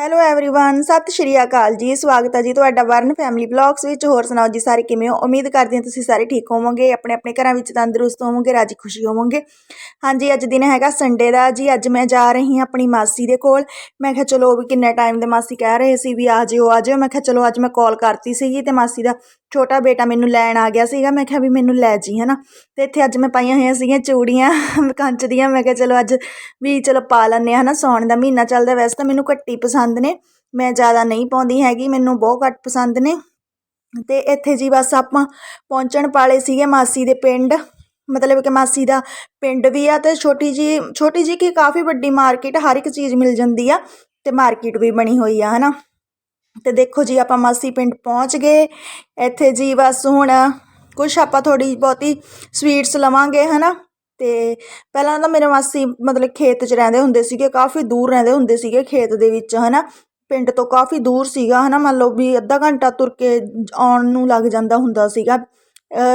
Hello everyone ਸਤਿ ਸ਼੍ਰੀ ਅਕਾਲ ਜੀ ਸਵਾਗਤ ਹੈ ਜੀ ਤੁਹਾਡਾ ਵਰਨ ਫੈਮਿਲੀ ਬਲੌਗਸ ਵਿੱਚ ਹੋਰ ਸੁਣਾਓ ਜੀ ਸਾਰੇ ਕਿਵੇਂ ਹੋ ਉਮੀਦ ਕਰਦੀ ਹਾਂ ਤੁਸੀਂ ਸਾਰੇ ਠੀਕ ਹੋਵੋਗੇ ਆਪਣੇ ਆਪਣੇ ਘਰਾਂ ਵਿੱਚ ਤੰਦਰੁਸਤ ਹੋਵੋਗੇ ਰਾਜੀ ਖੁਸ਼ੀ ਹੋਵੋਗੇ ਹਾਂਜੀ ਅੱਜ ਦਿਨ ਹੈਗਾ ਸੰਡੇ ਦਾ ਜੀ ਅੱਜ ਮੈਂ ਜਾ ਰਹੀ ਹਾਂ ਆਪਣੀ ਮਾਸੀ ਦੇ ਕੋਲ ਮੈਂ ਕਿਹਾ ਚਲੋ ਵੀ ਕਿੰਨੇ ਟਾਈਮ ਦੇ ਮਾਸੀ ਕਹਿ ਰਹੇ ਸੀ ਵੀ ਆ ਜਿਓ ਆ ਜਿਓ ਮੈਂ ਕਿਹਾ ਚਲੋ ਅੱਜ ਮੈਂ ਕਾਲ ਕਰਤੀ ਸੀਗੀ ਤੇ ਮਾਸੀ ਦਾ ਛੋਟਾ ਬੇਟਾ ਮੈਨੂੰ ਲੈਣ ਆ ਗਿਆ ਸੀਗਾ ਮੈਂ ਕਿਹਾ ਵੀ ਮੈਨੂੰ ਲੈ ਜੀ ਹਨਾ ਤੇ ਇੱਥੇ ਅੱਜ ਮੈਂ ਪਾਈਆਂ ਹੋਈਆਂ ਸੀਗੀਆਂ ਚੂੜੀਆਂ ਕੰਚ ਦੀਆਂ ਮੈਂ ਕਿਹਾ ਚਲੋ ਅੱਜ ਵੀ ਚਲੋ ਪਾ ਲੈਂਦੇ ਹਾਂ ਹਨਾ ਸਾਉਣ ਦਾ ਮਹੀਨਾ ਚੱਲਦਾ ਵੈਸੇ ਤਾਂ ਮੈਨੂੰ ਘੱਟੀ ਪਸੰਦ ਨੇ। ਮੈਂ ਜ਼ਿਆਦਾ ਨਹੀਂ ਪਾਉਂਦੀ ਹੈਗੀ, ਮੈਨੂੰ ਬਹੁਤ ਘੱਟ ਪਸੰਦ ਨੇ। ਤੇ ਇੱਥੇ ਜੀ ਬਸ ਆਪਾਂ ਪਹੁੰਚਣ ਵਾਲੇ ਸੀਗੇ ਮਾਸੀ ਦੇ ਪਿੰਡ। ਮਤਲਬ ਕਿ ਮਾਸੀ ਦਾ ਪਿੰਡ ਵੀ ਆ ਤੇ ਛੋਟੀ ਜੀ ਛੋਟੀ ਜੀ ਕੀ ਕਾਫੀ ਵੱਡੀ ਮਾਰਕੀਟ ਹਰ ਇੱਕ ਚੀਜ਼ ਮਿਲ ਜਾਂਦੀ ਆ ਤੇ ਮਾਰਕੀਟ ਵੀ ਬਣੀ ਹੋਈ ਆ, ਹਨਾ। ਤੇ ਦੇਖੋ ਜੀ ਆਪਾਂ ਮਾਸੀ ਪਿੰਡ ਪਹੁੰਚ ਗਏ। ਇੱਥੇ ਜੀ ਬਸ ਹੁਣ ਕੁਛ ਆਪਾਂ ਥੋੜੀ ਬਹੁਤੀ ਸਵੀਟਸ ਲਵਾਂਗੇ, ਹਨਾ। ਅਤੇ ਪਹਿਲਾਂ ਤਾਂ ਮੇਰੇ ਮਾਸੀ ਮਤਲਬ ਖੇਤ 'ਚ ਰਹਿੰਦੇ ਹੁੰਦੇ ਸੀਗੇ, ਕਾਫੀ ਦੂਰ ਰਹਿੰਦੇ ਹੁੰਦੇ ਸੀਗੇ ਖੇਤ ਦੇ ਵਿੱਚ ਹੈ ਨਾ ਪਿੰਡ ਤੋਂ ਕਾਫੀ ਦੂਰ ਸੀਗਾ ਹੈ ਨਾ ਮੰਨ ਲਓ ਵੀ ਅੱਧਾ ਘੰਟਾ ਤੁਰ ਕੇ ਆਉਣ ਨੂੰ ਲੱਗ ਜਾਂਦਾ ਹੁੰਦਾ ਸੀਗਾ।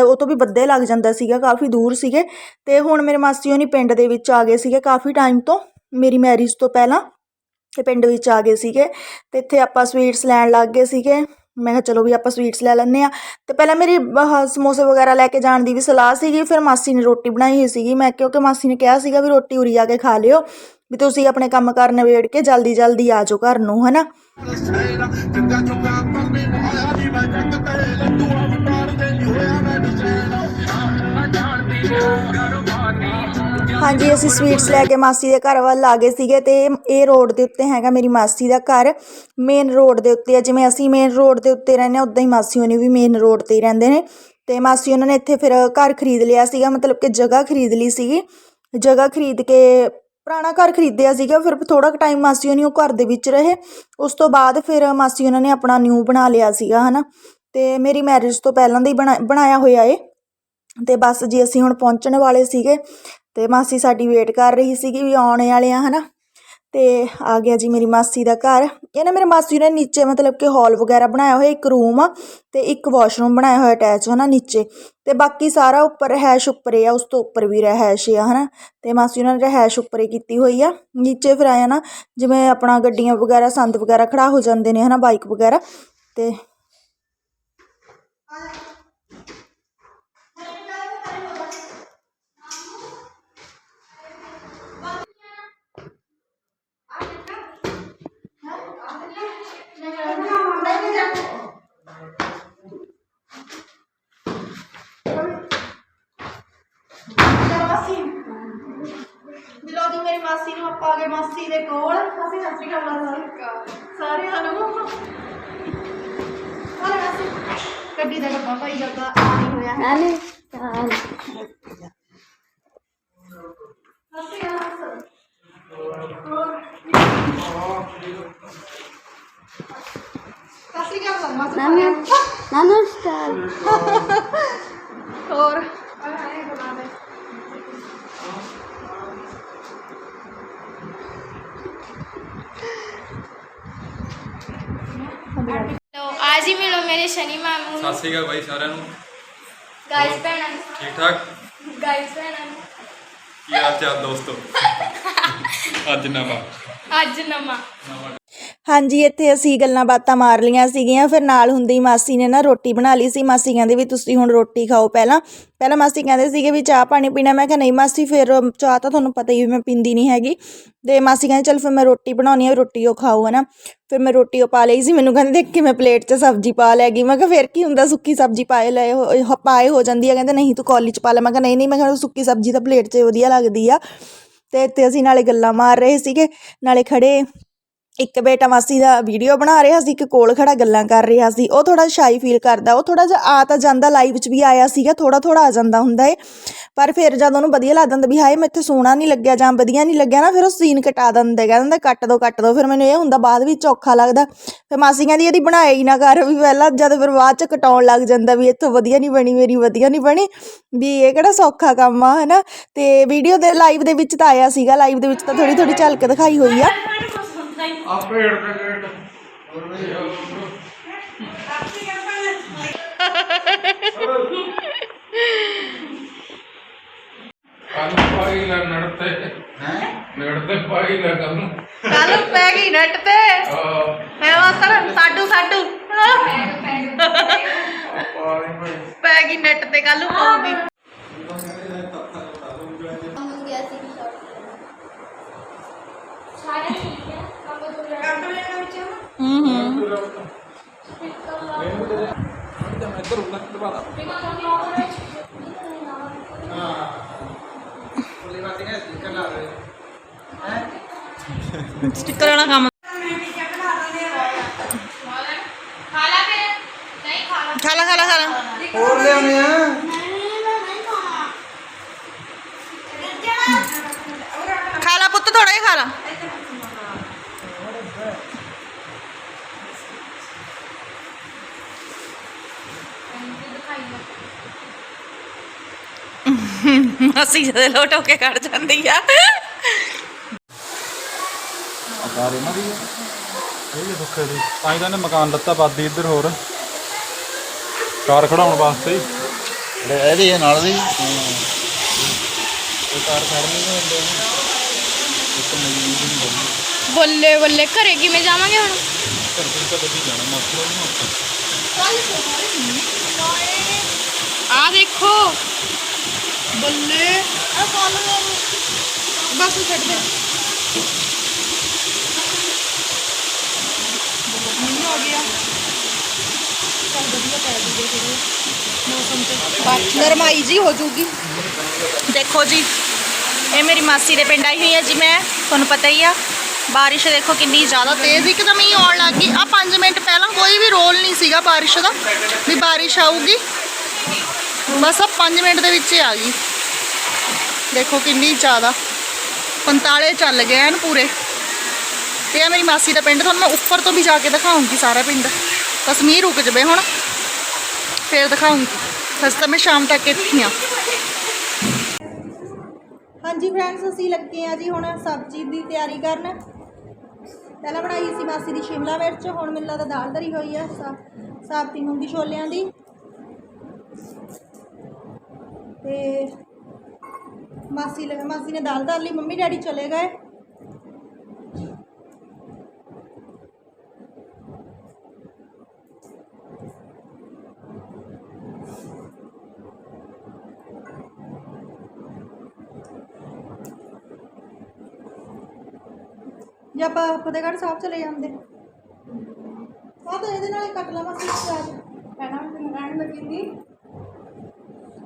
ਉਹ ਤੋਂ ਵੀ ਬੱਦੇ ਲੱਗ ਜਾਂਦਾ ਸੀਗਾ, ਕਾਫੀ ਦੂਰ ਸੀਗੇ। ਅਤੇ ਹੁਣ ਮੇਰੇ ਮਾਸੀ ਹੋਣੀ ਪਿੰਡ ਦੇ ਵਿੱਚ ਆ ਗਏ ਸੀਗੇ ਕਾਫੀ ਟਾਈਮ ਤੋਂ, ਮੇਰੀ ਮੈਰਿਜ ਤੋਂ ਪਹਿਲਾਂ। ਅਤੇ ਪਿੰਡ ਵਿੱਚ ਆ ਗਏ ਸੀਗੇ। ਅਤੇ ਇੱਥੇ ਆਪਾਂ ਸਵੀਟਸ ਲੈਣ ਲੱਗ ਗਏ ਸੀਗੇ। ਮੈਂ ਕਿਹਾ ਚਲੋ ਵੀ ਆਪਾਂ ਸਵੀਟਸ ਲੈ ਲੈਂਦੇ ਆ ਤੇ ਪਹਿਲਾਂ ਮੇਰੀ ਸਮੋਸੇ ਵਗੈਰਾ ਲੈ ਕੇ ਜਾਣ ਦੀ ਵੀ ਸਲਾਹ ਸੀਗੀ, ਫਿਰ ਮਾਸੀ ਨੇ ਰੋਟੀ ਬਣਾਈ ਹੋਈ ਸੀਗੀ। ਮੈਂ ਕਿਉਂਕਿ ਮਾਸੀ ਨੇ ਕਿਹਾ ਸੀਗਾ ਵੀ ਰੋਟੀ ਉਰੀ ਆ ਕੇ ਖਾ ਲਿਓ, ਵੀ ਤੁਸੀਂ ਆਪਣੇ ਕੰਮ ਕਾਰ ਨਿਬੇੜ ਕੇ ਜਲਦੀ ਜਲਦੀ ਆ ਜਾਓ ਘਰ ਨੂੰ, ਹਨਾ? ਮੈਂ ਹਾਂਜੀ, ਅਸੀਂ ਸਵੀਟਸ ਲੈ ਕੇ ਮਾਸੀ ਦੇ ਘਰ ਵੱਲ ਆ ਗਏ ਸੀਗੇ ਤੇ ਇਹ ਰੋਡ ਦੇ ਉੱਤੇ ਹੈਗਾ ਮੇਰੀ ਮਾਸੀ ਦਾ ਘਰ। ਮੇਨ ਰੋਡ ਦੇ ਉੱਤੇ ਆ, ਜਿਵੇਂ ਅਸੀਂ ਮੇਨ ਰੋਡ ਦੇ ਉੱਤੇ ਰਹਿੰਦੇ ਹਾਂ ਉਦਾਂ ਹੀ ਮਾਸੀ ਹੋਣੀ ਵੀ ਮੇਨ ਰੋਡ ਤੇ ਹੀ ਰਹਿੰਦੇ ਨੇ। ਤੇ ਮਾਸੀ ਉਹਨਾਂ ਨੇ ਇੱਥੇ ਫਿਰ ਘਰ ਖਰੀਦ ਲਿਆ ਸੀਗਾ, ਮਤਲਬ ਕਿ ਜਗ੍ਹਾ ਖਰੀਦ ਲਈ ਸੀਗੀ। ਜਗ੍ਹਾ ਖਰੀਦ ਕੇ ਪੁਰਾਣਾ ਘਰ ਖਰੀਦਿਆ ਸੀਗਾ, ਫਿਰ ਥੋੜਾ ਕੁ ਟਾਈਮ ਮਾਸੀ ਹੋਣੀ ਉਹ ਘਰ ਦੇ ਵਿੱਚ ਰਹੇ। ਉਸ ਤੋਂ ਬਾਅਦ ਫਿਰ ਮਾਸੀ ਉਹਨਾਂ ਨੇ ਆਪਣਾ ਨਿਊ ਬਣਾ ਲਿਆ ਸੀਗਾ, ਹਨਾ। ਤੇ ਮੇਰੀ ਮੈਰਿਜ ਤੋਂ ਪਹਿਲਾਂ ਦਾ ਹੀ ਬਣਾ, ਬਣਾਇਆ ਹੋਇਆ ਏ ਤੇ ਬਸ ਜੀ, ਅਸੀਂ ਹੁਣ ਪਹੁੰਚਣ ਵਾਲੇ ਸੀਗੇ। ਤੇ ਮਾਸੀ ਸਾਡੀ ਵੇਟ ਕਰ ਰਹੀ ਸੀਗੀ ਵੀ ਆਉਣੇ ਵਾਲੇ ਆ, ਹਨਾ? ਤੇ ਆ ਗਿਆ ਜੀ ਮੇਰੀ ਮਾਸੀ ਦਾ ਘਰ। ਇਹ ਨਾ ਮੇਰੇ ਮਾਸੀ ਨੇ ਨੀਚੇ ਮਤਲਬ ਕਿ ਹਾਲ ਵਗੈਰਾ ਬਣਾਇਆ ਹੋਇਆ, ਇੱਕ ਰੂਮ ਆ ਤੇ ਇੱਕ ਵਾਸ਼ਰੂਮ ਬਣਾਇਆ ਹੋਇਆ ਅਟੈਚ ਹੈ ਨਾ ਨੀਚੇ। ਤੇ ਬਾਕੀ ਸਾਰਾ ਉੱਪਰ ਰਹਿਸ਼ ਉੱਪਰ ਆ, ਉਸ ਤੋਂ ਉੱਪਰ ਵੀ ਰਹਿਸ਼ ਆ, ਹਨਾ? ਤੇ ਮਾਸੀ ਉਹਨਾਂ ਨੇ ਰਹਿਸ਼ ਉੱਪਰੇ ਕੀਤੀ ਹੋਈ ਆ। ਨੀਚੇ ਫਿਰ ਆਇਆ ਨਾ, ਜਿਵੇਂ ਆਪਣਾ ਗੱਡੀਆਂ ਵਗੈਰਾ, ਸੰਦ ਵਗੈਰਾ ਖੜਾ ਹੋ ਜਾਂਦੇ ਨੇ, ਹਨਾ ਬਾਈਕ ਵਗੈਰਾ, ਤੇ ਮਾਸੀ ਮਿਲੋ ਦੀ ਮੇਰੀ ਮਾਸੀ ਨੂੰ ਆਪਾਂ ਆ ਗਏ ਮਾਸੀ ਦੇ ਕੋਲ ਅਸੀਂ ਸਤਿ ਸ਼੍ਰੀ ਅਕਾਲ ਸਾਰੇ ਸਾਰਿਆਂ ਨੂੰ ਸਾਰੇ ਮਾਸੀ ਗੱਡੀ ਦਾ ਡੱਬਾ ਭਾਈ ਜੱਗਾ ਆ ਨਹੀਂ ਹੋਇਆ ਹੈ ਨਾਨੀ ਸਤਿ ਸ਼੍ਰੀ ਅਕਾਲ ਹੋਰ ਸਤਿ ਸ਼੍ਰੀ ਅਕਾਲ ਮਾਸੀ ਨਾਨੀ ਨਮਸਕਾਰ ਹੋਰ ਆਏ ਬਣਾ ਦੇ ਲੋ ਅੱਜ ਮਿਲੋ ਮੇਰੇ ਸ਼ਨੀ ਮਾਮੂ ਸਤਿ ਸ੍ਰੀ ਅਕਾਲ ਬਾਈ ਸਾਰਿਆਂ ਨੂੰ। ਗਾਇਸ ਭੈਣਾਂ ਨੂੰ। ਠੀਕ ਠਾਕ? ਗਾਇਸ ਭੈਣਾਂ ਨੂੰ। ਕੀ ਹਾਲ ਚਾਲ ਦੋਸਤੋ? ਅੱਜ ਨਵਾਂ। ਅੱਜ ਨਵਾਂ। ਹਾਂਜੀ, ਇੱਥੇ ਅਸੀਂ ਗੱਲਾਂ ਬਾਤਾਂ ਮਾਰ ਲੀਆਂ ਸੀਗੀਆਂ। ਫਿਰ ਨਾਲ ਹੁੰਦੀ ਮਾਸੀ ਨੇ ਨਾ ਰੋਟੀ ਬਣਾ ਲਈ ਸੀ। ਮਾਸੀ ਕਹਿੰਦੇ ਵੀ ਤੁਸੀਂ ਹੁਣ ਰੋਟੀ ਖਾਓ ਪਹਿਲਾਂ। ਪਹਿਲਾਂ ਮਾਸੀ ਕਹਿੰਦੇ ਸੀਗੇ ਵੀ ਚਾਹ ਪਾਣੀ ਪੀਣਾ। ਮੈਂ ਕਿਹਾ, ਨਹੀਂ ਮਾਸੀ, ਫਿਰ ਚਾਹ ਤਾਂ ਤੁਹਾਨੂੰ ਪਤਾ ਹੀ ਮੈਂ ਪੀਂਦੀ ਨਹੀਂ ਹੈਗੀ। ਤੇ ਮਾਸੀ ਕਹਿੰਦੇ, ਚਲ ਫਿਰ ਮੈਂ ਰੋਟੀ ਬਣਾਉਣੀ ਆ, ਰੋਟੀ ਉਹ ਖਾਓ ਹਨਾ ਫਿਰ ਮੈਂ ਰੋਟੀ ਉਹ ਪਾ ਲਈ ਸੀ। ਮੈਨੂੰ ਕਹਿੰਦੇ, ਦੇਖ ਕਿਵੇਂ ਪਲੇਟ 'ਚ ਸਬਜ਼ੀ ਪਾ ਲੈ ਗਈ। ਮੈਂ ਕਿਹਾ, ਫਿਰ ਕੀ ਹੁੰਦਾ, ਸੁੱਕੀ ਸਬਜ਼ੀ ਪਾਏ ਲਏ ਹੋ- ਪਾਏ ਹੋ ਜਾਂਦੀ ਆ। ਕਹਿੰਦੇ, ਨਹੀਂ ਤੂੰ ਕੌਲੀ 'ਚ ਪਾ ਲੈ। ਮੈਂ ਕਿਹਾ, ਨਹੀਂ ਨਹੀਂ, ਮੈਂ ਕਿਹਾ, ਸੁੱਕੀ ਸਬਜ਼ੀ ਤਾਂ ਪਲੇਟ 'ਚ ਵਧੀਆ ਲੱਗਦੀ ਆ। ਤੇ ਇੱਥੇ ਅਸੀਂ ਨਾਲੇ ਗੱਲਾਂ ਮਾਰ ਰਹੇ ਸੀਗੇ। ਨਾਲੇ ਖੜੇ ਇੱਕ ਬੇਟਾ ਮਾਸੀ ਦਾ ਵੀਡੀਓ ਬਣਾ ਰਿਹਾ ਸੀ, ਇੱਕ ਕੋਲ ਖੜਾ ਗੱਲਾਂ ਕਰ ਰਿਹਾ ਸੀ, ਉਹ ਥੋੜਾ ਸ਼ਾਈ ਫੀਲ ਕਰਦਾ, ਉਹ ਥੋੜਾ ਜਿਹਾ ਆ ਤਾਂ ਜਾਂਦਾ ਲਾਈਵ 'ਚ ਵੀ ਆਇਆ ਸੀਗਾ ਥੋੜਾ ਥੋੜਾ ਆ ਜਾਂਦਾ ਹੁੰਦਾ ਏ। ਪਰ ਫਿਰ ਜਦ ਉਹਨੂੰ ਵਧੀਆ ਲੱਗ ਜਾਂਦਾ ਵੀ ਹਾਏ, ਮੈਥੇ ਸੋਹਣਾ ਨਹੀਂ ਲੱਗਿਆ ਜਾਂ ਵਧੀਆ ਨਹੀਂ ਲੱਗਿਆ ਨਾ, ਫਿਰ ਉਹ ਸੀਨ ਕਟਾ ਦਿੰਦੇ ਕਹਿ ਦਿੰਦਾ ਕੱਟ ਦੋ ਕੱਟ ਦੋ, ਫਿਰ ਮੈਨੂੰ ਇਹ ਹੁੰਦਾ ਬਾਅਦ ਵਿੱਚ ਔਖਾ ਲੱਗਦਾ। ਫਿਰ ਮਾਸੀ ਕਹਿੰਦੀ ਇਹਦੀ ਬਣਾਏ ਹੀ ਨਾ ਕਰ, ਵੀ ਪਹਿਲਾਂ ਜਦ ਫਿਰ ਬਾਅਦ 'ਚ ਕਟਾਉਣ ਲੱਗ ਜਾਂਦਾ ਵੀ ਇੱਥੋਂ ਵਧੀਆ ਨਹੀਂ ਬਣੀ, ਮੇਰੀ ਵਧੀਆ ਨਹੀਂ ਬਣੀ, ਵੀ ਇਹ ਕਿਹੜਾ ਸੌਖਾ ਕੰਮ ਆ, ਹਨਾ? ਤੇ ਵੀਡੀਓ ਦੇ ਲਾਈਵ ਦੇ ਵਿੱਚ ਤਾਂ ਆਇਆ ਸੀਗਾ ਲਾਈਵ ਦੇ ਵਿੱਚ ਤਾਂ ਥੋੜੀ ਥੋੜੀ ਝਲਕ ਦਿਖਾਈ ਹੋਈ ਆ। ਆ ਭੇੜ ਦੇ ਗੇਟ ਕੱਲ ਪਾਈ ਲੈ ਨੜਤੇ। ਹੈ? ਨੜਤੇ ਪਾਈ ਲੈ ਕੱਲ ਕੱਲ ਪੈ ਗਈ ਨੱਟ ਤੇ ਆ ਸਾਡੂ ਪੈ ਗਈ। ਨੈਟ ਤੇ ਕੱਲ ਪਾਉਗੀ ਸਾਰਾ ਠੀਕ ਹੈ ਆਪਾਂ ਦੋ ਲੜਾ ਹੂੰ ਹੂੰ। ਸਟicker ਵਾਲਾ ਕੰਮ ਖਾ ਲਾ ਫਿਰ ਨਹੀਂ ਖਾ ਲਾ ਖਾ ਲਾ ਖਾ ਲਾ ਖਾ ਲਾ ਹੋਰ ਲਿਆਉਣੇ ਆ ਖਾ ਲਾ ਪੁੱਤ ਥੋੜਾ ਜਿਹਾ ਖਾ ਲਾ ਮਾਸੀ ਜਦੇ ਲੋਟ ਹੋ ਕੇ ਕੱਢ ਜਾਂਦੀ ਆ। ਕਾਰ ਇਹਨਾਂ ਦੀ ਹੈ ਇਹ ਦੁੱਖੇ ਦੀ ਤਾਂ ਹੀ ਤਾਂ ਇਹਨੇ ਮਕਾਨ ਲੱਤਾ ਬਾਦੀ ਇੱਧਰ ਹੋਰ। ਕਾਰ ਖੜਾਉਣ ਵਾਸਤੇ ਹੀ। ਇਹਦੇ ਨਾਲ ਦੀ ਇਹ ਕਾਰ ਖੜਨੀ ਨਹੀਂ ਹੁੰਦੇ ਇੱਕ ਮਜ਼ਦੂਰ ਨਹੀਂ ਬਣੀ ਬੱਲੇ ਬੱਲੇ ਘਰੇ ਕਿਵੇਂ ਜਾਵਾਂਗੇ ਹੁਣ? ਘਰ ਤੋਂ ਕਦੀ ਜਾਣਾ ਮਸਲਾ ਨਹੀਂ ਹੁੰਦਾ ਆ ਦੇਖੋ। ਬੱਲੇ। ਆ ਫੋਨ ਬਸ ਛੱਡ ਦੇ। ਮੀਂਹ ਆ ਗਿਆ ਚੱਲ ਵਧੀਆ ਪੈ ਜੂਗੇ ਫਿਰ ਮੌਸਮ ਤੇ। ਨਰਮਾਈ ਜੀ ਹੋ ਜੂਗੀ। ਦੇਖੋ ਜੀ ਇਹ ਮੇਰੀ ਮਾਸੀ ਦੇ ਪਿੰਡ ਆਈ ਹੋਈ ਹੈ ਜੀ ਮੈਂ ਤੁਹਾਨੂੰ ਪਤਾ ਹੀ ਆ। ਬਾਰਿਸ਼ ਦੇਖੋ ਕਿੰਨੀ ਜ਼ਿਆਦਾ ਤੇਜ਼ ਇੱਕਦਮ ਹੀ ਆਉਣ ਲੱਗ ਗਈ। ਆ 5 ਮਿੰਟ ਪਹਿਲਾਂ ਕੋਈ ਵੀ ਰੋਲ ਨਹੀਂ ਸੀਗਾ ਬਾਰਿਸ਼ ਦਾ ਵੀ ਬਾਰਿਸ਼ ਆਊਗੀ। ਬਸ ਆ 5 ਮਿੰਟ ਦੇ ਵਿੱਚ ਹੀ ਆ ਗਈ। ਦੇਖੋ ਕਿੰਨੀ ਜ਼ਿਆਦਾ। ਪੰਤਾਲੇ ਚੱਲ ਗਏ ਹਨ ਪੂਰੇ। ਤੇ ਆ ਮੇਰੀ ਮਾਸੀ ਦਾ ਪਿੰਡ, ਤੁਹਾਨੂੰ ਮੈਂ ਉੱਪਰ ਤੋਂ ਵੀ ਜਾ ਕੇ ਦਿਖਾਉਂਗੀ ਸਾਰਾ ਪਿੰਡ। ਬਸ ਮੀਂਹ ਰੁਕ ਜਵੇ ਹੁਣ। ਫੇਰ ਦਿਖਾਉਂਗੀ। ਬਸ ਤਾਂ ਮੈਂ ਸ਼ਾਮ ਤੱਕ ਇੱਥੇ ਹੀ ਹਾਂਜੀ ਫਰੈਂਡਸ ਅਸੀਂ ਲੱਗੇ ਆ ਜੀ ਹੁਣ ਸਬਜ਼ੀ ਦੀ ਤਿਆਰੀ ਕਰਨ। ਪਹਿਲਾਂ ਬਣਾਈ ਸੀ ਮਾਸੀ ਦੀ ਸ਼ਿਮਲਾ ਮਿਰਚ, ਹੁਣ ਮੈਨੂੰ ਲੱਗਦਾ ਦਾਲ ਧਰੀ ਹੋਈ ਆ, ਸਾ- ਸਾਬਤੀ ਮੂੰਗੀ ਛੋਲਿਆਂ ਦੀ। ਤੇ ਮਾਸੀ ਲ- ਮਾਸੀ ਨੇ ਦਾਲ ਧਰ ਲਈ ਮੰਮੀ ਡੈਡੀ ਚਲੇ ਗਏ ਜੇ ਆਪਾਂ ਫਤਿਹਗੜ੍ਹ ਸਾਹਿਬ ਚਲੇ ਜਾਂਦੇ ਆ ਤਾਂ ਇਹਦੇ ਨਾਲ ਹੀ ਕੱਟ ਲਵਾਂ ਸੀ ਪਿਆਜ਼ ਪਹਿਲਾਂ ਮੈਂ ਕਹਿਣ ਲੱਗੀ ਸੀ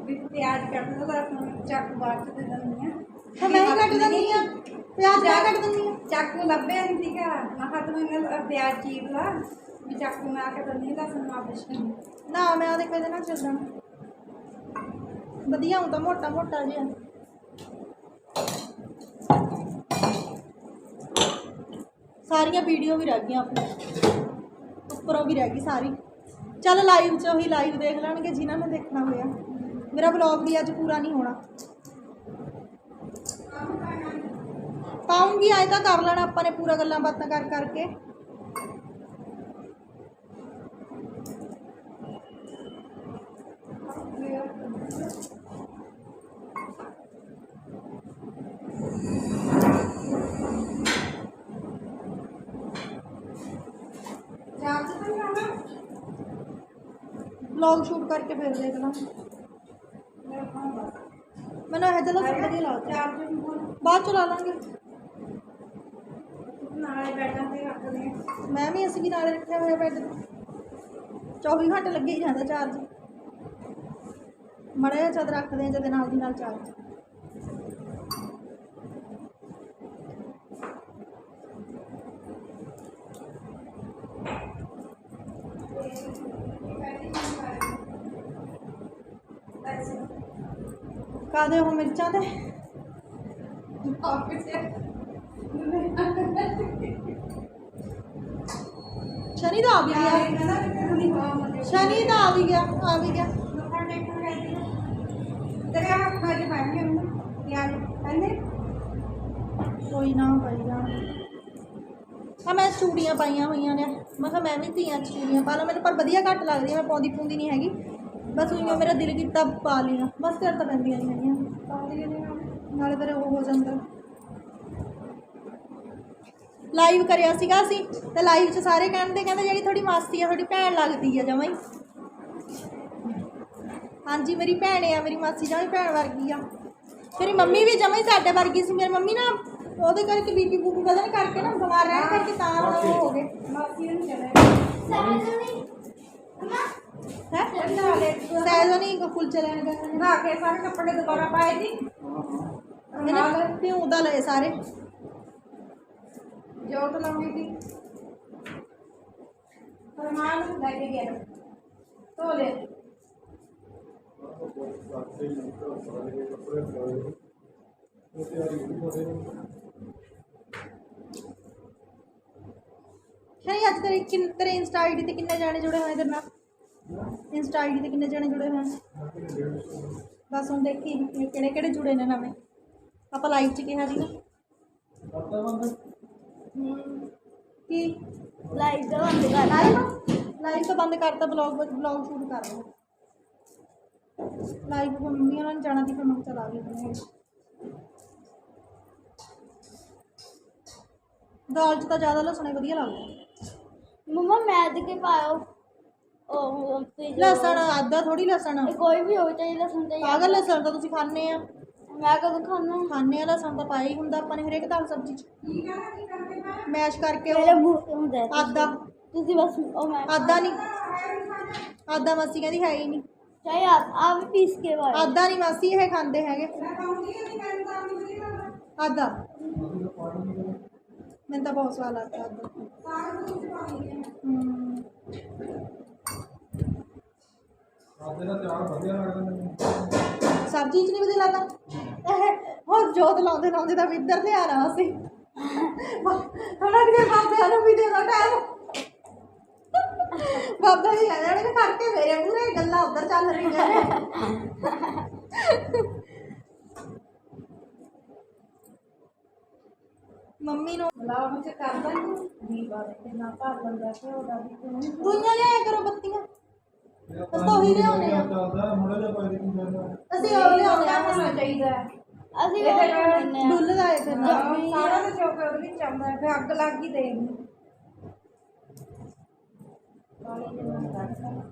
ਵੀ ਪਿਆਜ਼ ਕੱਟ ਲਓ ਤਾਂ ਚਾਕੂ ਬਾਅਦ ਚ ਦੇ ਦਿੰਦੀ ਆ ਤਾਂ ਮੈਂ ਹੀ ਕੱਟ ਦਿੰਦੀ ਆ ਪਿਆਜ਼ ਮੈਂ ਕੱਟ ਦਿੰਦੀ ਆ ਚਾਕੂ ਲੱਭਿਆ ਨਹੀਂ ਸੀਗਾ ਮੈਂ ਕਿਹਾ ਤੂੰ ਇਹਨਾਂ ਪਿਆਜ਼ ਚੀਰ ਲਾ। ਵੀ ਚਾਕੂ ਮੈਂ ਆ ਕੇ ਦਿੰਦੀ ਲਸਣ ਵਾਪਸ ਨਹੀਂ। ਨਾ ਮੈਂ ਉਹਦੇ ਕੋਈ ਨਾ ਚੱਲਣਾ। ਵਧੀਆ ਹੁੰਦਾ ਮੋਟਾ ਮੋਟਾ ਜਿਹਾ। ਸਾਰੀਆਂ ਵੀਡੀਓ ਵੀ ਰਹਿ ਗਈਆਂ ਆਪਣੀ ਉੱਪਰੋਂ ਵੀ ਰਹਿ ਗਈ ਸਾਰੀ। ਚੱਲ ਲਾਈਵ 'ਚ ਉਹੀ ਲਾਈਵ ਦੇਖ ਲੈਣਗੇ ਜਿਨ੍ਹਾਂ ਨੇ ਦੇਖਣਾ ਹੋਇਆ। ਮੇਰਾ ਵਲੌਗ ਵੀ ਅੱਜ ਪੂਰਾ ਨਹੀਂ ਹੋਣਾ। ਪਾਉਂਗੀ, ਆਏ ਤਾਂ ਕਰ ਲੈਣਾ ਆਪਾਂ ਨੇ ਪੂਰਾ ਗੱਲਾਂ ਬਾਤਾਂ ਕਰ ਕਰਕੇ। ਵਲੌਗ ਸ਼ੂਟ ਕਰਕੇ ਫਿਰ ਦੇਖ ਲਾਂ ਮੈਨੂੰ ਇਹ ਜਿਹਾ ਸਭ ਵਧੀਆ ਲੱਗਦਾ ਚਾਰ ਦਿਨ ਹੁਣ ਬਾਅਦ ਚ ਲਾ ਲਾਂਗੇ। ਨਾਲੇ ਬੈਠਾਂ ਤੇ ਰੱਖਦੇ ਆ ਮੈਂ ਵੀ ਅਸੀਂ ਵੀ ਨਾਲੇ ਰੱਖਿਆ ਹੋਇਆ ਬੈੱਡ। 24 ਘੰਟੇ ਲੱਗੇ ਹੀ ਜਾਂਦਾ ਚਾਰਜ। ਮੜਿਆ ਜਦ ਰੱਖਦੇ ਆ ਜਦ ਨਾਲ ਦੀ ਨਾਲ ਚਾਰਜ। ਕਾਦੇ ਹੋ ਮਿਰਚਾਂ ਤੇ। ਸ਼ਨੀ ਦਾ ਆ ਵੀ ਗਿਆ। ਸ਼ਨੀ ਦਾ ਆ ਵੀ ਗਿਆ, ਆ ਵੀ ਗਿਆ। ਮੱਥਾ ਟੇਕਣ ਗਈ ਸੀ ਤੇਰੇ ਉਹਨੂੰ ਪਿਆਜ਼ ਕਹਿੰਦੇ ਕੋਈ ਨਾ। ਭਾਈ ਆ ਮੈਂ ਚੂੜੀਆਂ ਪਾਈਆਂ ਹੋਈਆਂ ਨੇ। ਮੈਂ ਕਿਹਾ ਮੈਂ ਵੀ ਧੀਆਂ ਚੂੜੀਆਂ ਪਾ ਲਾਂ। ਮੈਨੂੰ ਪਰ ਵਧੀਆ ਘੱਟ ਲੱਗਦੀਆਂ ਮੈਂ ਪਾਉਂਦੀ ਪੂੰਦੀ ਨਹੀਂ ਹੈਗੀ। ਬਸ ਉਈਓ ਮੇਰਾ ਦਿਲ ਕੀਤਾ ਪਾ ਲਈਆਂ ਬਸ ਕਰ ਤਾਂ ਪੈਂਦੀਆਂ ਨਹੀਂ ਹੈਗੀਆਂ ਪਾਉਂਦੀਆਂ ਨਹੀਂ ਨਾਲੇ ਫਿਰ ਉਹ ਹੋ ਜਾਂਦਾ। ਲਾਈਵ ਕਰਿਆ ਸੀਗਾ ਅਸੀਂ। ਤੇ ਲਾਈਵ 'ਚ ਸਾਰੇ ਕਹਿੰਦੇ ਕਹਿੰਦੇ ਜਿਹੜੀ ਤੁਹਾਡੀ ਮਾਸੀ ਆ ਤੁਹਾਡੀ ਭੈਣ ਲੱਗਦੀ ਆ ਜਮਾਂ ਹੀ। ਹਾਂਜੀ ਮੇਰੀ ਭੈਣ ਆ ਮੇਰੀ ਮਾਸੀ ਜਮਾਂ ਹੀ ਭੈਣ ਵਰਗੀ ਆ। ਮੇਰੀ ਮੰਮੀ ਵੀ ਜਮਾਂ ਹੀ ਸਾਡੇ ਵਰਗੀ ਸੀ। ਮੇਰੀ ਮੰਮੀ ਨਾ ਉਹਦੇ ਕਰਕੇ ਬੀਪੀ ਬੂਪੀ ਵਧਣ ਕਰਕੇ ਨਾ ਬਿਮਾਰ ਰਹਿਣ ਕਰਕੇ ਤਾਂ ਹੁਣ ਉਹ ਹੋ ਗਏ। ਮਾਸੀ ਨੂੰ ਚਲੇ ਹੈ ਸਹਿਜੋ ਨਹੀਂ ਕੁਲਚੇ ਲੈਣ ਗਏ ਨਾ ਕੇ ਸਾਰੇ ਕੱਪੜੇ ਦੁਬਾਰਾ ਪਾਏ ਦੀ ਇਹਨੇ ਪਿਉ ਦਾ ਲਏ ਸਾਰੇ ਜੋਤ ਲਾਉਣੀ ਸੀ ਫਰਮਾਨ ਲੈ ਕੇ ਗਿਆ ਧੋ ਲੈ ਸ਼ਨੀ ਅੱਜ ਤੇਰੇ ਕਿੰਨ ਤੇਰੇ ਇੰਸਟਾ ਆਈਡੀ ਤੇ ਕਿੰਨੇ ਜਾਣੇ ਜੁੜੇ ਹੋਏ ਤੇਰੇ ਨਾਲ ਇੰਸਟਾ ਆਈਡੀ ਤੇ ਕਿੰਨੇ ਜਾਣੇ ਜੁੜੇ ਹੋਏ? ਨੇ ਬਸ ਹੁਣ ਦੇਖੀ ਕਿਹੜੇ ਕਿਹੜੇ ਜੁੜੇ ਨੇ ਨਵੇਂ। ਆਪਾਂ ਲਾਈਵ ਚ ਕਿਹਾ ਸੀ ਨਾ ਹਮ, ਕੀ? ਲਾਈਵ ਤਾਂ ਬੰਦ ਕਰ ਲਾਈਵ ਤਾਂ ਬੰਦ ਕਰਤਾ ਬਲੌਗ ਬਲੌਗ ਸ਼ੂਟ ਕਰ ਲਓ ਲਾਈਵ ਮੰਮੀ ਉਹਨਾਂ ਨੇ ਜਾਣਾ ਸੀ ਫਿਰ ਮੈਂ ਚਲਾ ਗਈ ਦਾਲ ਚ ਤਾਂ ਜ਼ਿਆਦਾ ਲਸਣ ਵਧੀਆ ਲੱਗਦਾ ਮਮਾ ਮੈਦ ਕੇ ਪਾਇਓ ਉਹ ਪੀਜ਼ਾ ਲਸਣ ਆਦਾ ਥੋੜੀ ਲਸਣ। ਕੋਈ ਵੀ ਹੋਵੇ ਚਾਹੀਦਾ ਲਸਣ ਚਾਹੀਦਾ ਪਾਗਲ ਲਸਣ ਤਾਂ ਤੁਸੀਂ ਖਾਣੇ ਆ। ਮੈਂ ਕਦੋਂ ਖਾਣਾ ਖਾਣੇ ਆ ਲਸਣ ਤਾਂ ਪਾਇਆ ਹੀ ਹੁੰਦਾ ਆਪਾਂ ਨੇ ਹਰੇਕ ਦਾਲ ਸਬਜ਼ੀ ਚ। ਮੈਸ਼ ਕਰਕੇ ਉਹ ਤੇ ਹੁੰਦਾ। ਆਦਾ ਤੁਸੀਂ ਬਸ ਉਹ ਮੈਂ ਆਦਾ ਨਹੀਂ ਆਦਾ ਮਾਸੀ ਕਹਿੰਦੀ ਹੈ ਹੀ ਨਹੀਂ। ਚਾਹੇ ਆ ਆ ਵੀ ਪੀਸ ਕੇ ਪਾਇਓ ਆਦਾ ਨਹੀਂ ਮਾਸੀ ਇਹ ਖਾਂਦੇ ਹੈਗੇ। ਆਦਾ ਮੈਨੂੰ ਤਾਂ ਬਹੁਤ ਸਵਾਦ ਲੱਗਦਾ ਆਦਾ ਆਪਦੇ ਦਾ ਚਾਰ ਵਧੀਆ ਲੱਗਦਾ ਮੈਨੂੰ। ਸਬਜ਼ੀ ਚ ਨਹੀਂ ਵਧੀਆ ਲੱਗਦਾ? ਇਹ ਹੋਰ ਜੋਤ ਲਾਉਂਦੇ ਲਾਉਂਦੇ ਤਾਂ ਵੀ ਇੱਧਰ ਤੇ ਆਣਾ ਅਸੀਂ ਥੋੜਾ ਜਿਹਾ ਬਾਬਿਆਂ ਨੂੰ ਵੀ ਦੇ ਦੋ ਟਾਈਮ ਬਾਬਾ ਜੀ ਆ ਜਾਣਗੇ ਕਰਕੇ ਮੇਰੇ ਪੂਰੇ ਗੱਲਾਂ ਉੱਧਰ ਚੱਲ ਰਹੀਆਂ ਨੇ। ਮੰਮੀ ਨੂੰ ਲਾਓ ਮੈਂ ਕਰਦਾ ਨਹੀਂ ਦੀਵਾ ਤੇ ਨਾ ਭਰ ਲੰਦਾ ਤੇ ਉਹਦਾ ਵੀ ਕੋਈ ਦੁਨੀਆ ਲਿਆਇਆ ਕਰੋ ਬੱਤੀਆਂ। ਬਸ ਤਾਂ ਉਹੀ ਲਿਆਉਂਦੇ ਆ। ਚੱਲਦਾ ਮੁੰਡਾ ਜਿਹਾ ਪਾਈ ਦੀ ਜਾਂਦਾ ਅਸੀਂ ਉਹ ਲਿਆਉਂਦੇ ਆ ਹੋਣਾ ਚਾਹੀਦਾ ਹੈ ਅਸੀਂ ਉਹ ਖਾਂਦੇ ਆ ਡੁੱਲਦਾ ਹੈ ਫਿਰ ਨਾ ਸਾਰਾ ਤਾਂ ਚੌਕ ਉਹਦੇ ਵਿੱਚ ਆਉਂਦਾ ਹੈ ਫਿਰ ਅੱਗ ਲੱਗ ਹੀ ਦੇਣੀ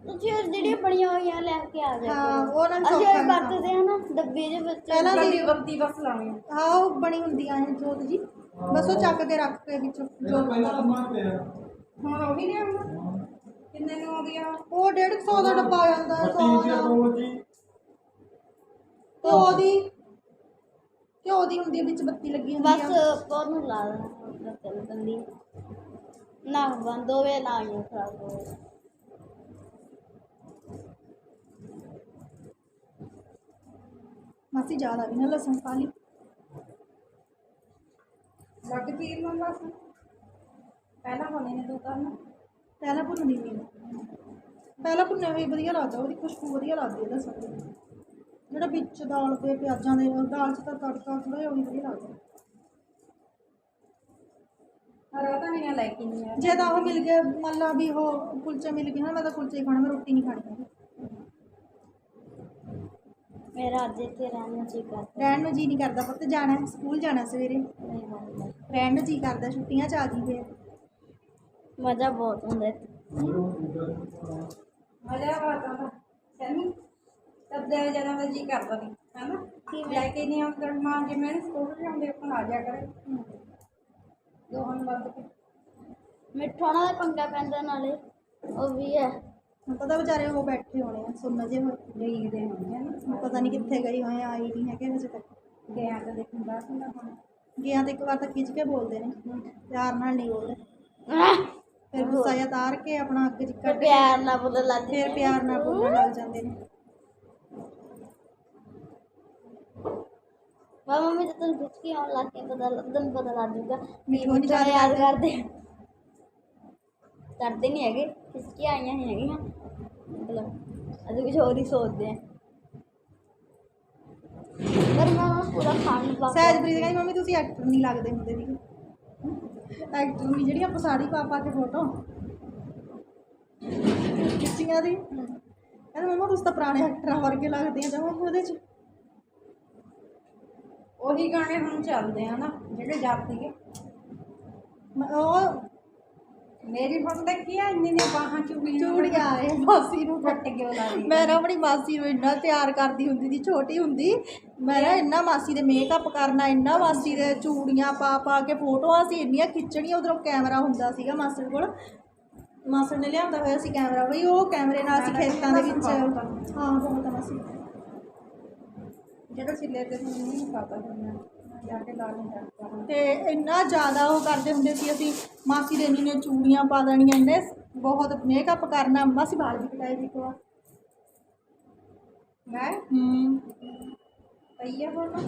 ਤੁਸੀਂ ਉਹ ਜਿਹੜੀਆਂ ਬਣੀਆਂ ਹੋਈਆਂ ਲੈ ਕੇ ਆ ਜਾਓ। ਹਾਂ ਉਹ ਨਾਲ ਅਸੀਂ ਸੌਖਾ ਉਹ ਕੰਮ। ਵਰਤਦੇ ਆ ਨਾ ਡੱਬੇ ਦੇ ਵਿੱਚ। ਪਹਿਲਾਂ ਦੀ ਬੱਤੀ ਬੱਤੀ ਬਸ ਲਾਉਣੀ। ਹਾਂ ਉਹ ਬਣੀ ਜੋਤ ਜੀ। ਬਸ ਉਹ ਚੱਕ ਕੇ ਰੱਖ ਕੇ ਵਿੱਚ। ਪਿਆ ਹੁਣ ਉਹ ਵੀ ਨਹੀਂ ਆਉਂਦਾ ਕਿੰਨੇ ਨੂੰ ਆ? ਉਹ 150 ਦਾ ਡੱਬਾ ਆ ਜਾਂਦਾ ਹੈ 100 ਬੱਤੀ ਦਾ। ਦੇ ਕੋਲ ਜੀ। ਘਿਓ ਦੀ। ਘਿਓ ਦੀ ਹੁੰਦੀ ਹੈ ਵਿੱਚ ਬੱਤੀ ਲੱਗੀ ਹੁੰਦੀ ਬਸ ਆ। ਬਹੁਤ ਨੂੰ ਲਾ ਦੇਣਾ ਉਹ ਚੱਲ ਪੈਂਦੀ ਨਾ ਬੰਦ ਹੋਵੇ ਨਾ ਹੀ ਖਰਾਬ ਹੋਵੇ ਮਾਸੀ ਜ਼ਿਆਦਾ ਵੀ ਨਾ ਲਸਣ ਪਾ ਲਈ? ਲੱਗ ਚੀਰ ਨੂੰ ਬਸ ਪਹਿਲਾਂ ਹੋਣੇ ਨੇ ਦੋ ਕਰਨ ਪਹਿਲਾਂ ਭੁੰਨਦੀ ਨਹੀਂ ਪਹਿਲਾਂ ਭੁੰਨਿਆ ਹੋਈ ਵਧੀਆ ਲੱਗਦਾ ਉਹਦੀ ਖੁਸ਼ਬੂ ਵਧੀਆ ਲੱਗਦੀ ਹੈ ਲਸਣ ਦੀ ਜਿਹੜਾ ਵਿੱਚ ਦਾਲ ਤੇ ਪਿਆਜ਼ਾਂ ਦੇ ਦਾਲ 'ਚ ਤਾਂ ਤੜਕਾ ਥੋੜਾ ਜਿਹਾ ਉਹੀ ਵਧੀਆ ਲੱਗਦਾ। ਹਰਾ ਤਾਂ ਨਹੀਂ ਲੈ ਕੇ ਨਹੀਂ ਆ। ਜੇ ਤਾਂ ਉਹ ਮਿਲ ਗਏ ਮੰਨ ਲਾ ਵੀ ਉਹ ਕੁਲਚੇ ਮਿਲ ਗਏ ਨਾ ਮੈਂ ਤਾਂ ਕੁਲਚੇ ਹੀ ਖਾਣਾ ਮੈਂ ਰੋਟੀ ਨਹੀਂ ਖਾਣੀ। ਹੈਗੀ। ਮੇਰਾ ਅੱਜ ਇੱਥੇ ਰਹਿਣਾ ਜੀ ਕਰਦਾ। ਰਹਿਣ ਨੂੰ ਜੀ ਨਹੀਂ ਕਰਦਾ ਪੁੱਤ ਜਾਣਾ ਹੈ, ਸਕੂਲ ਜਾਣਾ ਸਵੇਰੇ। ਨਹੀਂ ਰਹਿਣ ਨੂੰ ਜੀ ਕਰਦਾ ਛੁੱਟੀਆਂ 'ਚ ਆ ਗਈ ਫੇਰ। ਮਜ਼ਾ ਬਹੁਤ ਹੁੰਦਾ ਇੱਥੇ। ਮਜ਼ਾ ਆਉਂਦਾ। ਵਾ ਸੈਮੀ ਤਬ ਦੇ ਜਨਾਂ ਦਾ ਜੀ ਕਰਦਾ ਨਹੀਂ ਹੈਨਾ? ਲੈ ਕੇ ਨਹੀਂ ਆਉਂਦਾ ਮਾਂ ਜੇ ਮੈਂ ਸਕੂਲ ਜਾਂਦੇ ਆਪਣ ਆ ਜਾ ਕਰੇ। ਦੋਹਾਂ ਨੂੰ ਲੱਗ ਕੇ। ਮਿੱਠਾ ਨਾਲ ਪੰਗਾ ਪੈਂਦਾ ਨਾਲੇ ਉਹ ਵੀ ਹੈ। ਪਤਾ ਵਿਚਾਰੇ ਉਹ ਬੈਠੇ ਹੋਣੇ ਆ ਸੁਣਨ ਜੇ ਦੇਖਦੇ ਹੁਣ ਪਤਾ ਨਹੀਂ ਕਿੱਥੇ ਗਈ ਹੋਏ ਆ, ਆਈ ਨਹੀਂ ਹੈਗੇ ਹਜੇ ਤੱਕ। ਗਿਆ ਤਾਂ ਦੇਖਣ ਦਾ ਹੁੰਦਾ ਹੁਣ। ਗਿਆ ਤੇ ਇੱਕ ਵਾਰ ਤਾਂ ਖਿੱਚ ਕੇ ਬੋਲਦੇ ਨੇ ਪਿਆਰ ਨਾਲ ਨਹੀਂ ਬੋਲਦੇ। ਗੁੱਸਾ ਜਿਹਾ ਤਾਰ ਕੇ ਆਪਣਾ ਅੱਗ ਚ ਕੱਢ ਕੇ ਪਿਆਰ ਨਾਲ ਬੋਲਣ ਲੱਗ ਫਿਰ ਪਿਆਰ ਨਾਲ ਬੋਲਣ ਲੱਗ ਜਾਂਦੇ ਨੇ। ਵਾ ਮੰਮੀ ਤੇ ਤੈਨੂੰ ਖਿੱਚ ਕੇ ਆਉਣ ਲੱਗ ਕੇ ਪਤਾ ਤੈਨੂੰ ਪਤਾ ਲੱਗ ਜੂਗਾ ਮਿੱਠੂ ਨੀ ਮਿੱਠਾ ਯਾਦ ਕਰਦੇ। ਕਰਦੇ ਨਹੀਂ ਹੈਗੇ ਖਿੱਚ ਕੇ ਆਈਆਂ ਨਹੀਂ ਹੈਗੀਆਂ। ਮਤਲਬ ਅਸੀਂ ਕੁਝ ਹੋਰ ਹੀ ਸੋਚਦੇ ਆ ਪਰ ਮੈਂ ਨਾ ਪੂਰਾ ਖਾਣ ਨੂੰ ਪਾ ਸਹਿਜਪ੍ਰੀਤ ਕਹਿੰਦੀ ਮੰਮੀ ਤੁਸੀਂ ਐਕਟਰ ਨਹੀਂ ਲੱਗਦੇ ਹੁੰਦੇ ਸੀ ਐਕਟਰ ਨਹੀਂ ਜਿਹੜੀ ਆਪਾਂ ਸਾੜੀ ਪਾ ਪਾ ਕੇ ਫੋਟੋ ਖਿੱਚੀਆਂ ਦੀ। ਕਹਿੰਦੇ ਮੰਮਾ ਤੁਸੀਂ ਤਾਂ ਪੁਰਾਣੇ ਐਕਟਰਾਂ ਵਰਗੇ ਲੱਗਦੇ ਆ ਜਮਾਂ ਉਹਦੇ ਚ। ਉਹੀ ਗਾਣੇ ਹੁਣ ਚੱਲਦੇ ਆ ਨਾ ਜਿਹੜੇ ਕੇ ਮ- ਉਹ ਮੇਰੀ ਫੋਟੋ ਦੇਖੀ ਆ ਇੰਨੀ ਨੇ ਬਾਹਾਂ ਚੂੜੀਆਂ ਚੂੜੀਆਂ ਆਏ ਮਾਸੀ ਨੂੰ ਫੁੱਟ ਕੇ ਉਹਦਾ ਦੀ। ਮੈਂ ਨਾ ਆਪਣੀ ਮਾਸੀ ਨੂੰ ਇੰਨਾ ਤਿਆਰ ਕਰਦੀ ਹੁੰਦੀ ਸੀ ਛੋਟੀ ਹੁੰਦੀ ਮੈਂ ਨਾ ਇੰਨਾ ਮਾਸੀ ਦੇ ਮੇਕਅਪ ਕਰਨਾ ਇੰਨਾ ਮਾਸੀ ਦੇ ਚੂੜੀਆਂ ਪਾ ਪਾ ਕੇ ਫੋਟੋਆਂ ਸੀ ਇੰਨੀਆਂ ਖਿੱਚਣੀਆਂ ਉਧਰੋਂ ਕੈਮਰਾ ਹੁੰਦਾ ਸੀਗਾ ਮਾਸਟਰ ਕੋਲ। ਮਾਸਟਰ ਨੇ ਲਿਆਂਦਾ ਹੋਇਆ ਸੀ ਕੈਮਰਾ ਬਈ ਉਹ ਕੈਮਰੇ ਨਾਲ ਅਸੀਂ ਖੇਤਾਂ ਦੇ ਵਿੱਚ ਹਾਂ ਬਹੁਤ ਜਿਹੜਾ ਸਿੱਲੇ ਤੇ ਨਹੀਂ ਪਤਾ ਹੁੰਦਾ ਜਾ ਕੇ ਲਾ ਲੈਂਦਾ ਤੇ ਇੰਨਾ ਜ਼ਿਆਦਾ ਉਹ ਕਰਦੇ ਹੁੰਦੇ ਸੀ ਅਸੀਂ ਮਾਸੀ ਦੇ ਨੇ ਚੂੜੀਆਂ ਪਾ ਦੇਣੀਆਂ ਇੰਨੇ ਬਹੁਤ ਮੇਕਅਪ ਕਰਨਾ ਮਾਸੀ ਵਾਲ ਵੀ ਕਟਾਏ ਸੀ ਇੱਕ ਵਾਰ। ਮੈਂ ਹੂੰ। ਪਈ ਆ ਫੋਟੋ?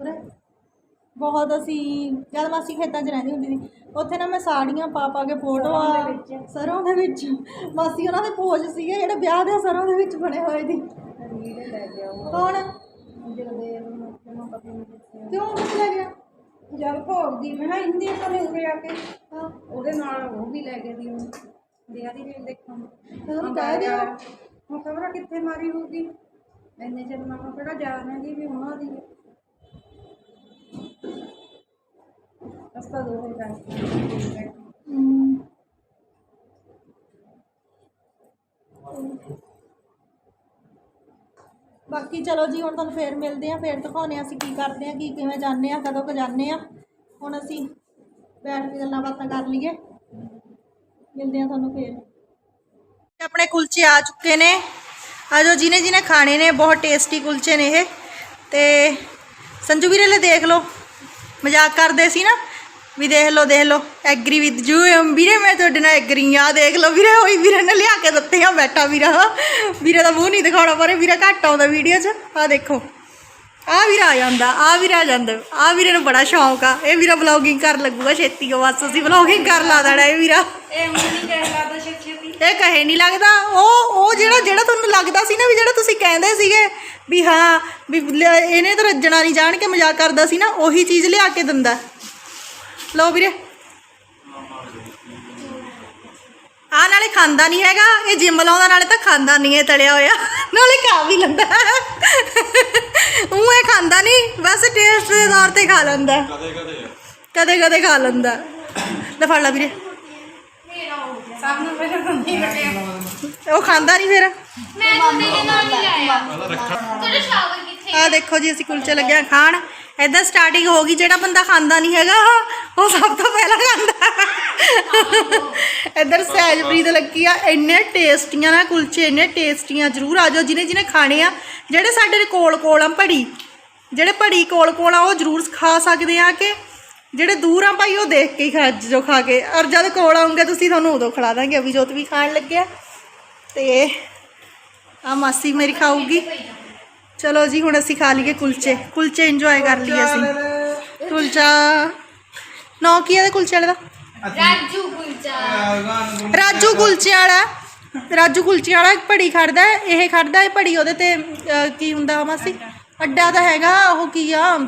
ਉਰੇ। ਬਹੁਤ ਅਸੀਂ ਜਦ ਮਾਸੀ ਖੇਤਾਂ 'ਚ ਰਹਿੰਦੀ ਹੁੰਦੀ ਸੀ ਉੱਥੇ ਨਾ ਮੈਂ ਸਾੜੀਆਂ ਪਾ ਪਾ ਕੇ ਫੋਟੋਆਂ ਸਰੋਂ ਦੇ ਵਿੱਚ। ਮਾਸੀ ਉਹਨਾਂ ਦੇ ਪੋਜ ਸੀਗੇ ਜਿਹੜੇ ਵਿਆਹ ਦੇ ਸਰੋਂ ਦੇ ਵਿੱਚ ਬਣੇ ਹੋਏ ਸੀ। ਕੌਣ? ਦੇ ਕਿਉਂ ਲੈ ਗਿਆ? ਜਦ ਭੋਗਦੀ ਮੈਂ ਨਾ ਇੰਦੀ ਕੋਲੇ ਉਰੇ ਆ ਕੇ। ਉਹਦੇ ਨਾਲ ਉਹ ਵੀ ਲੈ ਗਏ ਦੀ ਵਿਆਹ ਦੀ ਰੀਲ ਦੇਖਣ ਉਹਨੂੰ ਕਹਿ ਦਿਓ। ਹੁਣ ਖਬਰ ਕਿੱਥੇ ਮਾਰੀ ਹੋਊਗੀ? ਇੰਨੇ ਚਿਰ ਮੈਂ ਕਿਹਾ ਕਿਹੜਾ ਜਾਣਾਂਗੀ ਵੀ ਉਹਨਾਂ ਦੀ। ਹੈ ਦੋ ਹੋ ਗਏ ਬਾਕੀ ਚਲੋ ਜੀ, ਹੁਣ ਤੁਹਾਨੂੰ ਫੇਰ ਮਿਲਦੇ ਆ ਫੇਰ ਦਿਖਾਉਂਦੇ ਆ ਅਸੀਂ ਕੀ ਕਰਦੇ ਆ ਕੀ ਕਿਵੇਂ ਜਾਂਦੇ ਆ ਕਦੋਂ ਕੁ ਜਾਂਦੇ ਆ ਹੁਣ ਅਸੀਂ ਬੈਠ ਕੇ ਗੱਲਾਂ ਬਾਤਾਂ ਕਰ ਲਈਏ। ਮਿਲਦੇ ਆ ਤੁਹਾਨੂੰ ਫੇਰ। ਆਪਣੇ ਕੁਲਚੇ ਆ ਚੁੱਕੇ ਨੇ। ਆਜੋ ਜਿਹਨੇ ਜਿਹਨੇ ਖਾਣੇ ਨੇ, ਬਹੁਤ ਟੇਸਟੀ ਕੁਲਚੇ ਨੇ ਇਹ। ਤੇ ਸੰਜੂ ਵੀਰੇ, ਲੈ ਦੇਖ ਲਓ। ਮਜ਼ਾਕ ਕਰਦੇ ਸੀ ਨਾ? ਵੀ ਦੇਖ ਲਓ ਦੇਖ ਲਓ ਐਗਰੀ ਵਿਦ ਯੂ ਵੀਰੇ ਮੈਂ ਤੁਹਾਡੇ ਨਾਲ ਐਗਰੀ ਆ ਦੇਖ ਲਓ ਵੀਰੇ ਹੋਈ ਵੀਰੇ ਨੇ ਲਿਆ ਕੇ ਦਿੱਤੇ ਆ ਬੈਠਾ ਵੀਰਾ। ਵੀਰੇ ਦਾ ਮੂੰਹ ਨਹੀਂ ਦਿਖਾਉਣਾ ਪਰ ਵੀਰਾ ਘੱਟ ਆਉਂਦਾ ਵੀਡੀਓ 'ਚ। ਆ ਦੇਖੋ ਆ ਵੀਰਾ ਆ ਜਾਂਦਾ ਆ ਵੀਰਾ ਆ ਜਾਂਦਾ ਆ ਵੀਰੇ ਨੂੰ ਬੜਾ ਸ਼ੌਂਕ ਆ। ਇਹ ਵੀਰਾ ਵਲੌਗਿੰਗ ਕਰ ਲੱਗੂਗਾ ਛੇਤੀ ਉਹ ਬਸ ਅਸੀਂ ਵਲੌਗਿੰਗ ਕਰ ਲਾ ਦੇਣਾ ਇਹ ਵੀਰਾ। ਇਹ ਨਹੀਂ ਕਹਿ ਲੱਗਦਾ ਛੇਤੀ ਇਹ ਕਹੇ ਨਹੀਂ ਲੱਗਦਾ ਉਹ ਉਹ ਜਿਹੜਾ ਜਿਹੜਾ ਤੁਹਾਨੂੰ ਲੱਗਦਾ ਸੀ ਨਾ ਵੀ ਜਿਹੜਾ ਤੁਸੀਂ ਕਹਿੰਦੇ ਸੀਗੇ ਵੀ ਹਾਂ ਵੀ ਇਹਨੇ ਤਾਂ ਰੱਜਣਾ ਨਹੀਂ ਜਾਣ ਕੇ ਮਜ਼ਾਕ ਕਰਦਾ ਸੀ ਨਾ ਉਹੀ ਚੀਜ਼ ਲਿਆ ਕੇ ਦਿੰਦਾ। ਲਓ ਵੀਰੇ। ਆ ਨਾਲੇ ਖਾਂਦਾ ਨਹੀਂ ਹੈਗਾ। ਇਹ ਜਿਮ ਲਾਉਂਦਾ ਨਾਲੇ ਤਾਂ ਖਾਂਦਾ ਨਹੀਂ ਇਹ ਤਲਿਆ ਹੋਇਆ। ਨਾਲੇ ਖਾ ਵੀ ਲੈਂਦਾ। ਉਹ ਇਹ ਖਾਂਦਾ ਨਹੀਂ ਬਸ ਟੇਸਟ ਦੇ ਤੌਰ ਤੇ ਖਾ ਲੈਂਦਾ। ਕਦੇ ਕਦੇ ਕਦੇ ਕਦੇ ਖਾ ਲੈਂਦਾ। ਲੈ ਫੜ ਲਾ ਵੀਰੇ। ਸਭ ਨੂੰ ਪਹਿਲਾਂ ਬੰਦੀ ਕੱਟਿਆ ਉਹ ਖਾਂਦਾ ਨਹੀਂ ਫਿਰ। ਮੈਂ ਤੁਹਾਡੇ ਦੇ ਨਾਲ ਨਹੀਂ ਆਇਆ। ਤੁਹਾਡਾ ਸ਼ਾਵਰ ਆ ਦੇਖੋ ਜੀ, ਅਸੀਂ ਕੁਲਚੇ ਲੱਗਿਆ ਖਾਣ। ਏਦਾਂ ਸਟਾਰਟਿੰਗ ਹੋ ਗਈ, ਜਿਹੜਾ ਬੰਦਾ ਖਾਂਦਾ ਨਹੀਂ ਹੈਗਾ, ਉਹ ਸਭ ਤੋਂ ਪਹਿਲਾਂ ਖਾਂਦਾ। ਇੱਧਰ ਸਹਿਜਪ੍ਰੀਤ ਲੱਗੀ ਆ, ਇੰਨੇ ਟੇਸਟੀਆਂ ਨਾ ਕੁਲਚੇ, ਇੰਨੇ ਟੇਸਟੀਆਂ, ਜ਼ਰੂਰ ਆ ਜਾਓ, ਜਿਹਨੇ ਜਿਹਨੇ ਖਾਣੇ ਆ, ਜਿਹੜੇ ਸਾਡੇ ਕੋਲ ਕੋਲ ਆ, ਭੜੀ, ਜਿਹੜੇ ਭੜੀ ਕੋਲ ਕੋਲ ਆ, ਉਹ ਜ਼ਰੂਰ ਖਾ ਸਕਦੇ ਆ ਕਿ ਜਿਹੜੇ ਦੂਰ ਆ ਭਾਈ, ਉਹ ਦੇਖ ਕੇ ਹੀ ਖਾ, ਜੋ ਖਾ ਕੇ। ਔਰ ਜਦ ਕੋਲ ਆਉਂਗੇ, ਤੁਸੀਂ ਤੁਹਾਨੂੰ ਉਦੋਂ ਖਿਲਾ ਦਾਂਗੇ, ਅਭਿਜੋਤ ਵੀ ਖਾਣ ਲੱਗਿਆ ਤੇ ਆ ਮਾਸੀ ਮੇਰੀ ਖਾਊਗੀ। ਚਲੋ ਜੀ ਹੁਣ ਅਸੀਂ ਖਾ ਲਈਏ ਕੁਲਚੇ। ਕੁਲਚੇ ਇੰਜੋਏ ਕਰ ਲਈਏ ਅਸੀਂ। ਕੁਲਚਾ ਨੌ ਕੀ ਹੈ ਇਹਦੇ ਕੁਲਚੇ ਵਾਲੇ ਦਾ? ਰਾਜੂ ਕੁਲਚਾ। ਰਾਜੂ ਕੁਲਚੇ ਵਾਲਾ। ਰਾਜੂ ਕੁਲਚੇ ਵਾਲਾ ਇੱਕ ਭੜੀ ਖੜਦਾ ਹੈ, ਇਹ ਖੜਦਾ ਹੈ ਭੜੀ ਉਹਦੇ ਤੇ ਕੀ ਹੁੰਦਾ ਮਾਸੀ? ਅੱਡਾ ਤਾਂ ਹੈਗਾ ਉਹ ਕੀ ਆ?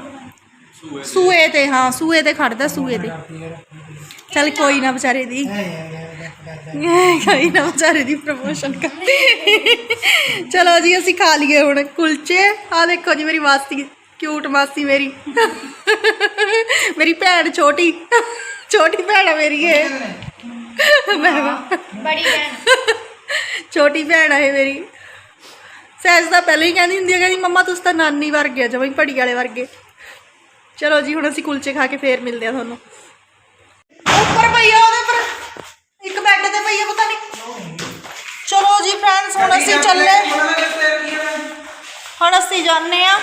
ਸੂਏ ਤੇ ਹਾਂ ਸੂਏ ਤੇ ਖੜਦਾ ਸੂਏ ਤੇ। ਚੱਲ ਕੋਈ ਨਾ ਵਿਚਾਰੇ ਦੀ। ਕੋਈ ਨਾ ਵਿਚਾਰੇ ਦੀ ਪ੍ਰਮੋਸ਼ਨ ਕਰ ਚਲੋ ਜੀ ਅਸੀਂ ਖਾ ਲਈਏ ਹੁਣ ਕੁਲਚੇ। ਆ ਦੇਖੋ ਜੀ ਮੇਰੀ ਮਾਸੀ ਕਿਊਟ ਮਾਸੀ ਮੇਰੀ। ਮੇਰੀ ਭੈਣ ਛੋਟੀ। ਛੋਟੀ ਭੈਣ ਆ ਮੇਰੀ ਇਹ। ਬੜੀ ਭੈਣ। ਛੋਟੀ ਭੈਣ ਆ ਇਹ ਮੇਰੀ। ਸਹਿਜ ਤਾਂ ਪਹਿਲਾਂ ਹੀ ਕਹਿੰਦੀ ਹੁੰਦੀ ਹੈ ਕਹਿੰਦੀ ਮੰਮਾ ਤੁਸੀਂ ਤਾਂ ਨਾਨੀ ਵਰਗੇ ਆ ਜਮਾਂ ਹੀ ਪੜੀ ਵਾਲੇ ਵਰਗੇ। ਚਲੋ ਜੀ ਹੁਣ ਅਸੀਂ ਕੁਲਚੇ ਖਾ ਕੇ ਫੇਰ ਮਿਲਦੇ ਆ ਤੁਹਾਨੂੰ। ਅਸੀਂ ਜਾਣੇ ਆ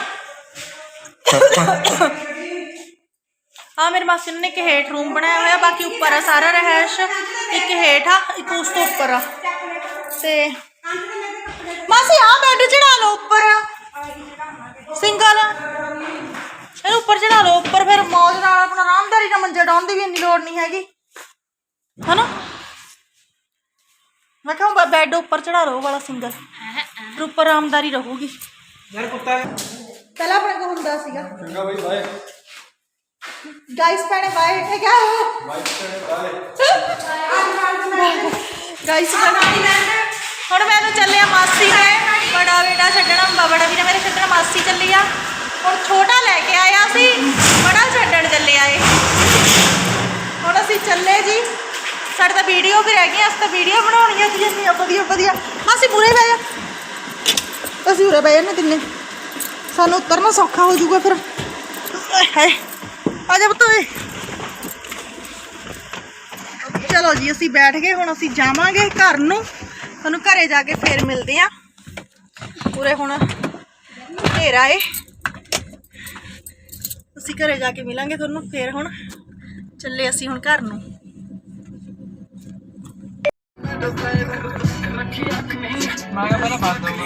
ਆ ਮੇਰੇ ਮਾਸੀ ਨੇ ਇੱਕ ਹੇਠ ਰੂਮ ਬਣਾਇਆ ਹੋਇਆ, ਬਾਕੀ ਉੱਪਰ ਆ ਸਾਰਾ ਰਹਿਸ਼। ਇੱਕ ਹੇਠ ਆ, ਇੱਕ ਉਸ ਤੋਂ ਉੱਪਰ ਆ। ਤੇ ਮਾਸੀ ਆ ਬੈੱਡ ਚੜਾ ਲਓ ਉੱਪਰ। ਸਿੰਗਲ ਇਹਨੂੰ ਉੱਪਰ ਚੜਾ ਲਓ, ਉੱਪਰ ਫਿਰ ਮੌਜ ਨਾਲ ਆਪਣਾ ਆਰਾਮਦਾਰੀ ਨਾਲ ਮੰਜਾ ਡਾਉਣ ਦੀ ਵੀ ਇੰਨੀ ਲੋੜ ਨਹੀਂ ਹੈਗੀ। ਹਨਾ? ਮੈਂ ਕਹਾਂ ਬੈੱਡ ਉੱਪਰ ਚੜਾ ਲਓ ਵਾਲਾ ਸਿੰਗਲ ਉੱਪਰ ਆਰਾਮਦਾਰੀ ਰਹੂਗੀ। ਯਾਰ ਕੁੱਤਾ ਪਹਿਲਾਂ ਆਪਣੇ ਕੋਲ ਹੁੰਦਾ ਸੀਗਾ। ਚੰਗਾ ਬਈ ਬਾਏ। ਗਾਇਸ ਭੈਣੇ ਬਾਏ। ਠੀਕ ਹੈ? ਗਾਇਸ ਹੁਣ ਮੈਨੂੰ ਚੱਲਿਆ ਮਾਸੀ ਨੇ ਬੜਾ ਬੇਟਾ ਛੱਡਣਾ ਬੜਾ ਵੀਰਾ ਮੇਰੇ ਛੱਡਣਾ ਮਾਸੀ ਚੱਲੀ ਆ। ਹੁਣ ਛੋਟਾ ਲੈ ਕੇ ਆਇਆ ਸੀ ਬੜਾ ਛੱਡਣ ਚੱਲਿਆ ਏ ਹੁਣ ਅਸੀਂ ਚੱਲੇ ਜੀ। ਸਾਡੇ ਤਾਂ ਵੀਡੀਓ ਵੀ ਰਹਿ ਗਈਆਂ ਅਸੀਂ ਤਾਂ ਵੀਡੀਓ ਬਣਾਉਣੀਆਂ ਸੀ ਇੰਨੀਆਂ ਵਧੀਆ ਵਧੀਆ। ਅਸੀਂ ਮੂਰੇ ਬਹਿ ਜਾ। ਅਸੀਂ ਉਰੇ ਬਹਿ ਜਾਂਦੇ ਤਿੰਨੇ। ਸਾਨੂੰ ਉਤਰਨਾ ਸੌਖਾ ਹੋ ਜਾਊਗਾ ਫਿਰ। ਹਾਏ ਆ ਜਾ ਬਤੋਏ ਚਲੋ ਜੀ, ਅਸੀਂ ਬੈਠ ਗਏ, ਹੁਣ ਅਸੀਂ ਜਾਵਾਂਗੇ ਘਰ ਨੂੰ। ਤੁਹਾਨੂੰ ਘਰੇ ਜਾ ਕੇ ਫੇਰ ਮਿਲਦੇ ਆ। ਪੂਰੇ ਹੁਣ ਹਨੇਰਾ ਏ। ਅਸੀਂ ਘਰੇ ਜਾ ਕੇ ਮਿਲਾਂਗੇ ਤੁਹਾਨੂੰ ਫੇਰ ਹੁਣ। ਚੱਲੇ ਅਸੀਂ ਹੁਣ ਘਰ ਨੂੰ। ਮੈਂ ਕਿਹਾ ਪਹਿਲਾਂ ਬੰਦ ਹੋ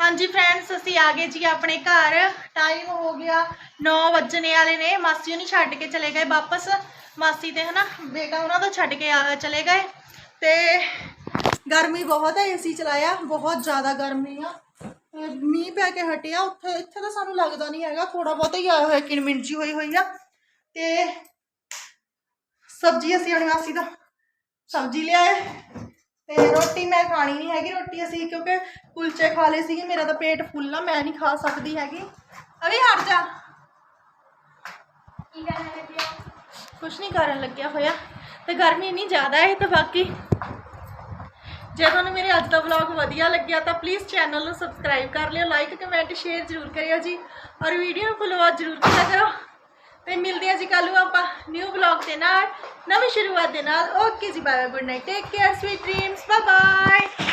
ਹਾਂਜੀ ਫਰੈਂਡਸ ਅਸੀਂ ਆ ਗਏ ਜੀ ਆਪਣੇ ਘਰ। ਟਾਈਮ ਹੋ ਗਿਆ 9 ਵੱਜਣੇ ਵਾਲੇ ਨੇ। ਮਾਸੀ ਉਹਨੀ ਛੱਡ ਕੇ ਚਲੇ ਗਏ ਵਾਪਸ। ਮਾਸੀ ਤੇ ਹਨਾ, ਬੇਟਾ ਉਹਨਾਂ ਦਾ ਛੱਡ ਕੇ ਚਲੇ ਗਏ। ਤੇ ਗਰਮੀ ਬਹੁਤ ਹੈ ਏਸੀ ਚਲਾਇਆ, ਬਹੁਤ ਜ਼ਿਆਦਾ ਗਰਮੀ ਆ। ਤੇ ਮੀਂਹ ਪੈ ਕੇ ਹਟਿਆ, ਉੱਥੇ, ਇੱਥੇ ਤਾਂ ਸਾਨੂੰ ਲੱਗਦਾ ਨਹੀਂ ਹੈਗਾ। ਥੋੜਾ ਬਹੁਤ ਹੀ ਆਇਆ ਹੋਇਆ ਕਿਣਮਿਣ ਜੀ ਹੋਈ ਹੋਈ ਆ। ਤੇ ਸਬਜ਼ੀ ਅਸੀਂ ਆਪਣੀ ਮਾਸੀ ਦਾ। ਸਬਜ਼ੀ ਲਿਆਏ ਤੇ ਰੋਟੀ ਮੈਂ ਖਾਣੀ ਨਹੀਂ ਹੈਗੀ ਰੋਟੀ ਅਸੀਂ ਕਿਉਂਕਿ ਕੁਲਚੇ ਖਾ ਲਏ ਸੀਗੇ ਮੇਰਾ ਤਾਂ ਪੇਟ ਫੁੱਲ ਆ ਮੈਂ ਨਹੀਂ ਖਾ ਸਕਦੀ ਹੈਗੀ। ਅਭੀ ਹਟ ਜਾ। ਕੀ ਕਰਨਾ ਲੱਗਿਆ ਕੁਛ ਨਹੀਂ ਕਰਨ ਲੱਗਿਆ ਹੋਇਆ। ਤੇ ਗਰਮੀ ਇੰਨੀ ਜ਼ਿਆਦਾ ਹੈ ਤੇ ਬਾਕੀ ਜੇ ਤੁਹਾਨੂੰ ਮੇਰੇ ਅੱਜ ਦਾ ਵਲੌਗ ਵਧੀਆ ਲੱਗਿਆ ਤਾਂ ਪਲੀਜ਼ ਚੈਨਲ ਨੂੰ ਸਬਸਕ੍ਰਾਈਬ ਕਰ ਲਿਓ ਲਾਈਕ ਕਮੈਂਟ ਸ਼ੇਅਰ ਜ਼ਰੂਰ ਕਰਿਓ ਜੀ। ਔਰ ਵੀਡੀਓ ਨੂੰ ਫੋਲੋ ਜ਼ਰੂਰ ਕੀਤਾ ਕਰੋ। ਤੇ ਮਿਲਦੇ ਹਾਂ ਜੀ ਕੱਲ੍ਹ ਨੂੰ ਆਪਾਂ ਨਿਊ ਵਲੌਗ ਦੇ ਨਾਲ, ਨਵੀਂ ਸ਼ੁਰੂਆਤ ਦੇ ਨਾਲ। ਓਕੇ ਜੀ bye bye good night take care sweet dreams bye bye